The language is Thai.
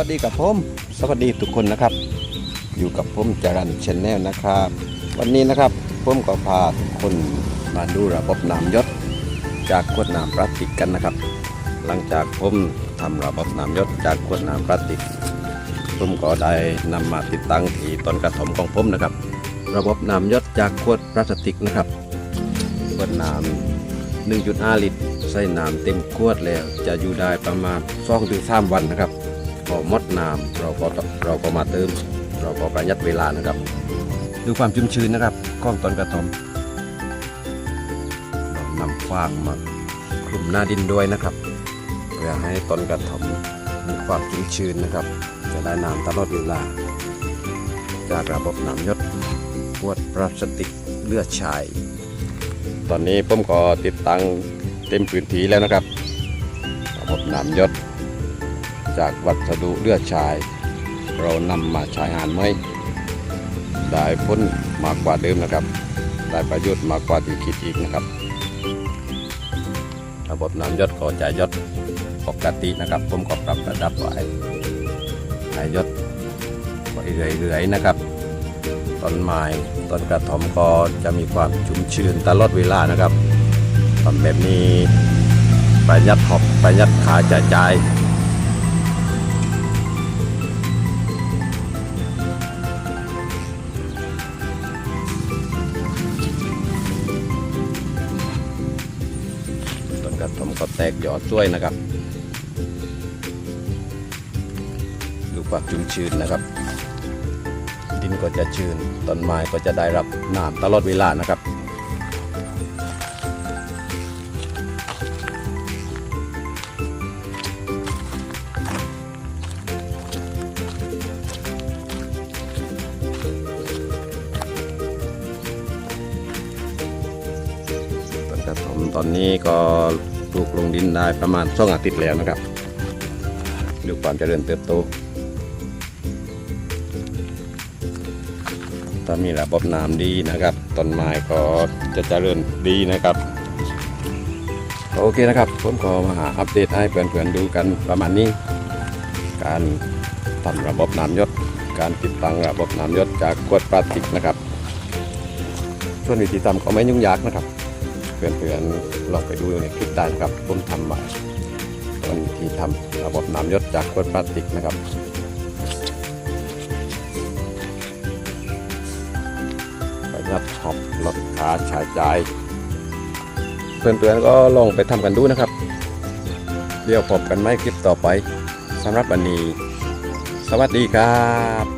วัสดีกับผมสวัสดีทุกคนนะครับ อยู่กับผมจรันชแนลนะครับ วันนี้นะครับผมก็พาทุกคนมาดูระบบน้ำยศจากขวดน้ำพลาสติกกันนะครับ หลังจากผมทำระบบน้ำยศจากขวดน้ำพลาสติก ผมก็ได้นำมาติดตั้งที่ต้นกระถมของผมนะครับ ระบบน้ำยศจากขวดพลาสติกนะครับขวดน้ำ1.5 ลิตรใส่น้ำเต็มขวดแล้วจะอยู่ได้ประมาณ2-3วันนะครับ พอหมดน้ำเราก็เราก็มาเติม เราก็ประหยัดเวลานะครับ ดูความชุ่มชื้นนะครับก้องต้นกระถมเรานำฟางมาคลุมหน้าดินด้วยนะครับ เพื่อให้ต้นกระถมมีความชุ่มชื้นนะครับ จะได้น้ำตลอดเวลา จากระบบน้ำยศขวดพลาสติกเลือดชาย ตอนนี้ผมก็ติดตั้งเต็มพื้นที่แล้วนะครับ ระบบน้ำยศ จากวัสดุเลือดชาย เรานำมาใช้งานไหมได้พ้นมากกว่าเดิมนะครับ ได้ประโยชน์มากกว่าที่คิดอีกนะครับ ระบบน้ำยศก็จะยศปกตินะครับ ผมก็ปรับระดับไว้ให้ยศไปเรื่อยๆนะครับต้นไม้ต้นกระถมก็จะมีความชุ่มชื้นตลอดเวลานะครับทำแบบนี้ประหยัดหอบประหยัดขาจ่าย ก็แตกยอดช่วยนะครับ ดูความชุ่มชื้นนะครับ ดินก็จะชื้นต้นไม้ก็จะได้รับน้ำตลอดเวลานะครับต้นกระถมตอนนี้ก็ ลูกลงดินได้ประมาณสองอาทิตย์แล้วนะครับดูความเจริญเติบโตถ้ามีระบบน้ำดีนะครับต้นไม้ก็จะเจริญดีนะครับโอเคนะครับผมก็มาหาอัปเดตให้เพื่อนๆดูกันประมาณนี้ การทำระบบน้ำยศการติดตั้งระบบน้ำยศจากขวดพลาสติกนะครับ ส่วนวิธีทำก็ไม่ยุ่งยากนะครับ เพื่อนๆลองไปดูในคลิปได้นะครับผมทำมาส่วนวิธีทำระบบน้ำยศจากขวดพลาสติกนะครับประหยัดหอบลดค่าใช้จ่ายเพื่อนๆก็ลองไปทำกันดูนะครับเดี๋ยวพบกันไหมคลิปต่อไปสำหรับวันนี้ สวัสดีครับ